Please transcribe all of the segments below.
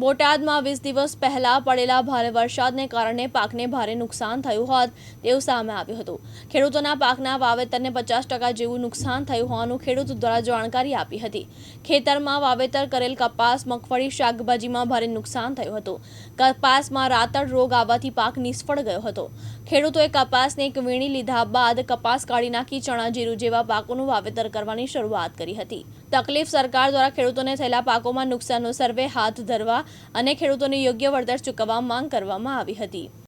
બોટાદમાં વીસ દિવસ પહેલા પડેલા ભારે વરસાદને કારણે પાકને ભારે નુકસાન થયું હોત તેવું સામે આવ્યું હતું. ખેડૂતોના પાકના વાવેતરને પચાસ ટકા જેવું નુકસાન થયું હોવાનું ખેડૂત દ્વારા જાણકારી આપી હતી. ખેતરમાં વાવેતર કરેલ કપાસ, મગફળી, શાકભાજીમાં ભારે નુકસાન થયું હતું. કપાસમાં રાતડ રોગ આવવાથી પાક નિષ્ફળ ગયો હતો. ખેડૂતોએ કપાસને એક વીણી લીધા બાદ કપાસ કાઢી નાખી ચણા, જીરું જેવા પાકોનું વાવેતર કરવાની શરૂઆત કરી હતી. તકલીફ સરકાર દ્વારા ખેડૂતોને થયેલા પાકોમાં નુકસાનનો સર્વે હાથ ધરવા અને ખેડૂતોને યોગ્ય વળતર ચૂકવવા માંગ કરવામાં આવી હતી.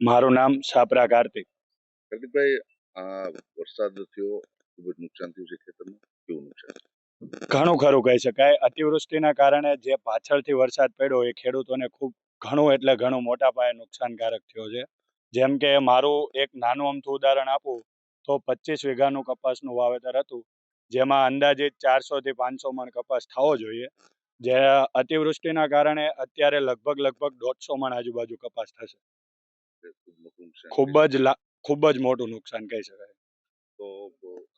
મારું નામ છાપરા કાર્તિક. કાર્તિકભાઈ આ વરસાદ થયો ખૂબ જ નુકસાન થયું છે ખેતરમાં. કેવું નુકસાન? ઘણું ખરું કહી શકાય. અતિવૃષ્ટિના કારણે જે પાછળથી વરસાદ પડ્યો એ ખેડૂતોને ખૂબ ઘણું એટલે ઘણું મોટા પાયે નુકસાનકારક થયો છે. જેમ કે મારું એક નાનું અમથું ઉદાહરણ આપું તો પચીસ વીઘાનું કપાસનું વાવેતર હતું જેમાં અંદાજિત ચારસોથી પાંચસો મણ કપાસ થવો જોઈએ. જે અતિવૃષ્ટિના કારણે અત્યારે લગભગ લગભગ દોઢસો મણ આજુબાજુ કપાસ થશે. ખૂબ જ ખૂબ જ મોટું નુકસાન કહી શકાય. તો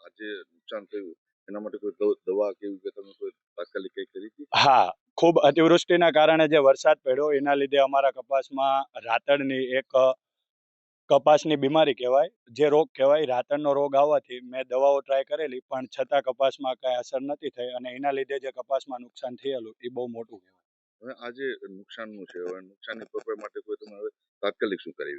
આજે નુકસાન થયું. એના માટે કોઈ દવા કેવું કે તમે કોઈ તાત્કાલિક કઈ કરી હતી? હા ખૂબ અતિવૃષ્ટિના કારણે જે વરસાદ પડ્યો એના લીધે અમારા કપાસમાં રાતડની એક કપાસની બીમારી કહેવાય જે રોગ કહેવાય રાતણનો રોગ આવવાથી મેં દવાઓ ટ્રાય કરેલી પણ છતાં કપાસમાં કાંઈ અસર નથી થઈ અને એના લીધે જે કપાસમાં નુકસાન થયેલું એ બહુ મોટું કહેવાય. હવે આજે નુકસાનનું છે હવે નુકસાનની ભરપાઈ માટે કોઈ તમે હવે તાત્કાલિક શું કરી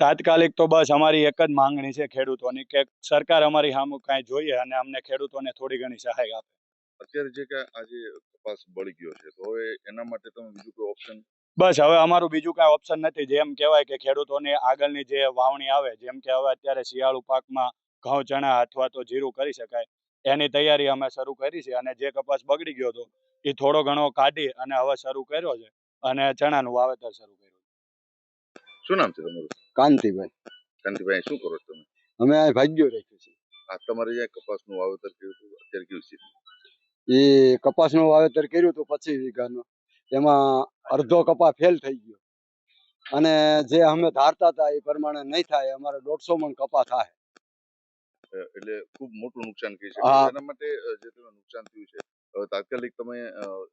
તાત્કાલિક તો બસ અમારી એક જ માંગણી છે ખેડૂતોની કે સરકાર અમારી સામે કાંઈ જોઈએ અને અમને ખેડૂતોને થોડી ઘણી સહાય આપે. અત્યારે જે કે આજે કપાસ બળી ગયો છે તો હવે એના માટે તમે બીજું કોઈ ઓપ્શન બસ હવે અમારું બીજું કાંઈ ઓપ્શન નથી. જેમ કહેવાય કે ખેડૂતોની આગળની જે વાવણી આવે જેમ કે હવે અત્યારે શિયાળુ પાકમાં ઘઉં ચણા અથવા તો જીરું કરી શકાય એની તૈયારી અમે શરૂ કરી છે અને જે કપાસ બગડી ગયો હતો એ થોડો ઘણો કાઢી અને હવે શરૂ કર્યો છે અને ચણાનું વાવેતર શરૂ કર્યું શું નામ છે તમારું? કાંતિભાઈ. કાંતિભાઈ શું કરો છો તમે? અમે આ ભાગ્યો રાખ્યું છે. આ તમારે જે કપાસનું વાવેતર કર્યું હતું અત્યારે કેવું છે? એ કપાસનું વાવેતર કર્યું હતું પચીસ વીઘાનું. એમાં અડધો કપા ફેલ થઈ ગયો. અને જે અમે ધારતા હતા એ પ્રમાણે નહીં થાય અમારે દોઢસો મણ કપા થાય. એટલે ખૂબ મોટું નુકસાન કહી. શકાય એના માટે જે તમે નુકસાન થયું છે હવે તાત્કાલિક તમે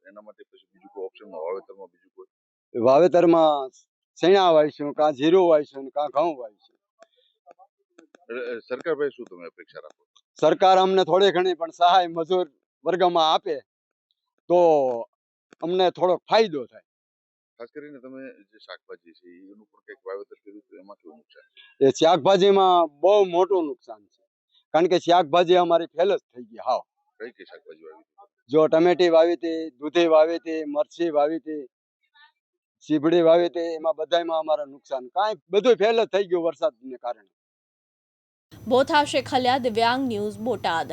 એના માટે પછી બીજું કોઈ ઓપ્શનમાં વાવેતરમાં બીજું કોઈ? વાવેતરમાં ચણા વાવીશું કાં જીરું વાવીશું કાં ઘઉં વાવીશું એટલે, સરકાર પાસે શું તમે અપેક્ષા રાખો સરકાર અમને થોડી ઘણી પણ સહાય મજૂર વર્ગમાં આપે તો અમને થોડોક ફાયદો થાય. ખાસ કરીને તમે જે શાકભાજી છે એનું પણ કંઈક વાવેતર કર્યું તો એમાં કેવું નુકસાન એ શાકભાજીમાં બહુ મોટું નુકસાન છે કારણ કે શાકભાજી અમારી ફેલ જ થઈ ગઈ હાવ. કઈ કઈ શાકભાજી વાવી જો ટમેટી વાવી હતી દૂધી વાવી હતી મરચી વાવી હતી સીભડી વાવી તે એમાં બધાયમાં અમારે નુકસાન. કાંઈ બધું ફેલ થઈ ગયું વરસાદને કારણે. બોથા શેખલિયા દિવ્યાંગ ન્યૂઝ બોટાદ.